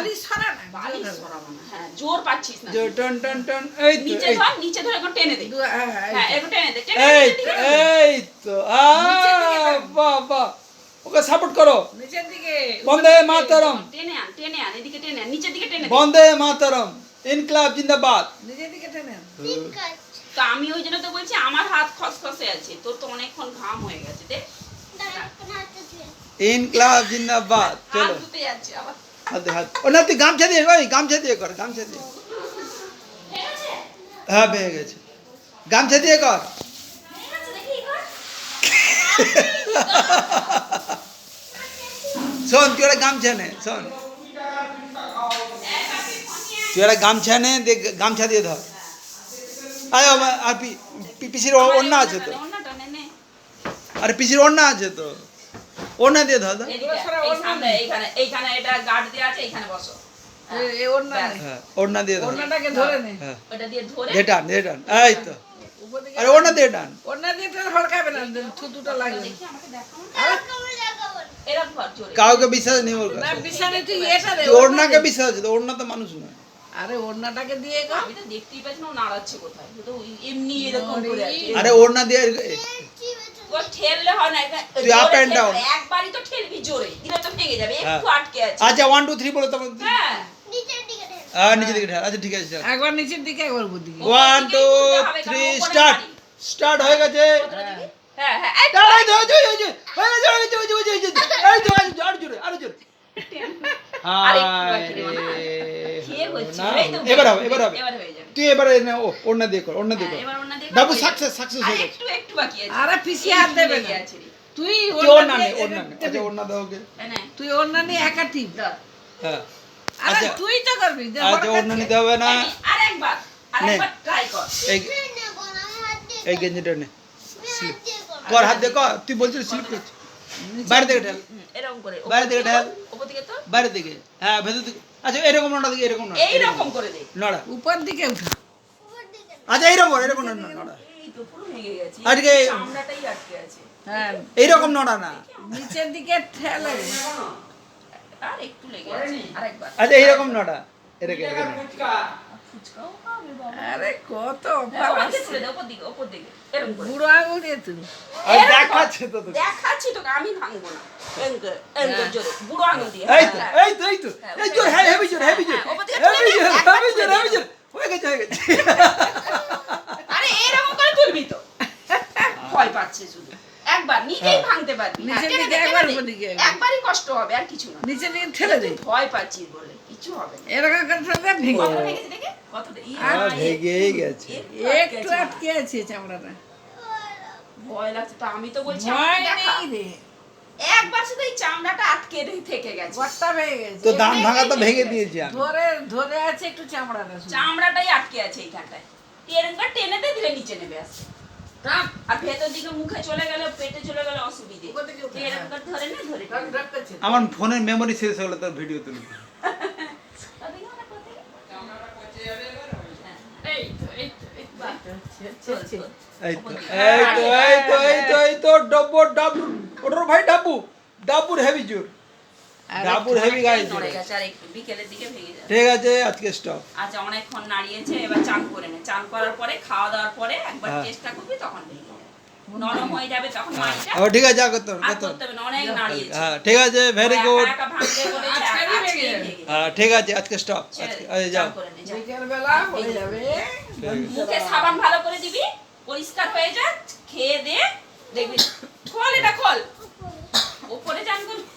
বালি সরা না বালি সরাবো না হ্যাঁ জোর পাচ্ছিস না। জো টন টন টন এই তো নিচে ধর নিচে ধরে একটু টেনে দে। হ্যাঁ, টেনে দে টেনে এই দে, তো নিচের দিকে টেনে দে। এই তো আহ, বাহ বাহ। ওকে সাপোর্ট করো। নিচের দিকে। বন্দে মাতরম। টেনে আন টেনে আন এদিকে টেনে আন নিচের দিকে টেনে বন্দে মাতরম। ইনকলাব জিন্দাবাদ। নিচের দিকে টেনে আন। তো আমি ওই জন্য তো বলছি আমার হাত খসখসে আছে তোর তো অনেকক্ষণ ঘাম হয়ে গেছে দেখ ইনকলাব জিন্দাবাদ। হাত চলো। ধুতে যাচ্ছে আবার হাত দে, হাত ও না তুই গামছা দিয়ে ওই গামছা দিয়ে কর গামছা দিয়ে। হ্যাঁ পেয়ে গেছে। গামছা দিয়ে কর। শোন তুই ওরা গামছা নে শোন। তুই ওরা গামছা নে দিয়ে গামছা দিয়ে ধর। আরে আর পিসির ওড়না আছে তো। আরে পিসির ওড়না আছে তো। ওড়না দিয়ে ধর এইখানে এটা গার্ড দেওয়া আছে এইখানে বসো। ওড়না। হ্যাঁ ওড়না দিয়ে ধর ধরে নে। হ্যাঁ। ওটা দিয়ে ধরে দিয়ে টান এই তো। আরে ওড়না দিয়ে টান। ওড়না দিয়ে তো হড়কাবে না থুতুটা লাগবে। দেখি আমাকে দেখাও আরে, এরকম ধর জোরে। কাউকে বিশ্বাস নেই ওর কাছে। বিছানে তুই এটা দে তুই ওড়নাকে বিশ্বাস আছে তো ওড়না তো মানুষ নয়। আরে ওড়নাটাকে দিয়ে কর আমি তো দেখতেই পাচ্ছি না ও নাড়াচ্ছে কোথায়? তো এমনি এরকম করে আরে ওড়না দিয়ে ও ঠেললে হয় না তুই and down. ঠেললে একবারই তো ঠেলবি জোরে দিলে তো ভেঙে যাবে হ্যাঁ। একটু আটকে আছে আচ্ছা ওয়ান টু থ্রি বলে তোমার হ্যাঁ হ্যাঁ নিচে দিকে ঢাল। আচ্ছা ঠিক আছে একবার নিচের দিকে একবার উপর দিকে ওয়ান টু তুলতে হবে, কারণ থ্রি ওপরে স্টার্ট স্টার্ট হয়ে গেছে হ্যাঁ হ্যাঁ তো, তো, তো, তো, হয়ে গেছে, হয়ে গেছে, হয়ে গেছে, হয়ে গেছে, তো, জোরে, আরও জোরে। মনে হয়। তো, এবার হবে, এবার হবে। হয়ে তুই এবারে নে, ও, ওড়না দিয়ে কর, দিয়ে হ্যাঁ, কর। দিয়ে বাবু সাকসেস সাকসেস হয়ে গেছে একটু একটু বাকি আছে আরে পিছিয়ে হাত দেবে না আছে তুই ওড়না নে, ওড়না নে। আচ্ছা, ওড়না দাও। এই নে, তুই ওড়না নিয়ে একা টিপ ধর। হ্যাঁ। আরে আচ্ছা, তুই তো করবি যে আচ্ছা, হড়কাচ্ছে। ওড়না নিতে হবে না। এই নে, আরেকবার আরেকবার ট্রাই কর এই এই গেঞ্জিটা নে কর হাত দিয়ে কর তুই বলছিস স্লিপ করছিস বাইরে থেকে ঢাল এরকম করে বাইরে থেকে ঢাল। ওপর দিকে বাইরে থেকে হ্যাঁ ভেতর থেকে। আচ্ছা এরকম নড়া দিকে এরকম নড়া এইরকম করে দে। নড়া। উপর দিকে উঠা। আচ্ছা এইরকম করে এরকম নড়া। আজকে চামড়াটাই আটকে আছে। হ্যাঁ। এইরকম নড়া না। নিচের দিকে ঠেলে আর একটু লেগে আছে। আরেকবার। আচ্ছা এইরকম নড়া। এরকম এরকম ফুচকাও খাবে বাবা আরে কত অফার ওপর দিকে আসছে তুলে দে, ওপর দিকে ওপর দিকে এরকম বুড়ো আঙুল দিয়ে তুই আর তো দেখাচ্ছি তোকে। আমি ভাঙবো না। এরকম এরকম জোরে বুড়ো আঙুল দিয়ে। এই তো হ্যাঁ, এই তো এই তো এই জোর হ্যাঁ হেভি জোর হেভি জোর। হ্যাঁ, ওপর দিকে হেভি জোর হেভি জোর হেভি জোর। হয়ে গেছে হয়ে গেছে। আরে এরকম করে তুলবি তো। ভয় পাচ্ছে শুধু। একবার নিজেই হ্যাঁ। ভাঙতে পারবি। হ্যাঁ। একবারই কষ্ট হবে আর কিছু না। ঠেলে দে ভয় পাচ্ছিস বলে কিছু হবে না। এরকম করে ভেঙে আর গেছে। একটু আটকে আছে চামড়াটা। ভয় লাগছে তো আমি তো বলছি ভয় নেই রে। একবার শুধু এই চামড়াটা আটকে রে- থেকে গেছে। ঘরটা ভেঙে গেছে। তো দান ভাঙা তো ভেঙে দিয়েছি আমি। ধরে ধরে আছে একটু চামড়াটা চামড়াটাই আটকে আছে এইখানটায়। এরকম টেনে দে দিলে নিচে আসছে। আর ভেতর দিকে মুখে চলে গেলে পেটে চলে গেলে অসুবিধে। এরকম ধরে নে ধরে। আমার ফোনের মেমোরি শেষ হলো তোর ভিডিও তুলবি ওদিকে ওটা কোথায়? এই তো, এই তো, এই তো, এই তো। এই তো এই তো এই তো ডাব্বু ওটার ভাই হেভি জোর হেভি গাইজ যাবে ঠিক আছে আজকে স্টপ আচ্ছা অনেকক্ষণ নাড়িয়েছে এবার চান করে নে চান করার পরে খাওয়া দাওয়ার পরে একবার হ্যাঁ। চেষ্টা করবি তখন নরম হয়ে যাবে তখন মাইটা ও ঠিক আছে আগত আর করতে হবে অনেক নাড়িয়েছে হ্যাঁ ঠিক আছে ভেরি গুড। হ্যাঁ ঠিক আছে আজকে স্টপ আজকে যাও চান করে নে, যা। বিকেলবেলা হয়ে যাবে মুখে সাবান ভালো করে দিবি, পরিষ্কার হয়ে যা, খেয়ে দে, দেখবি। খোল এটা, খোল। ওপরে করবি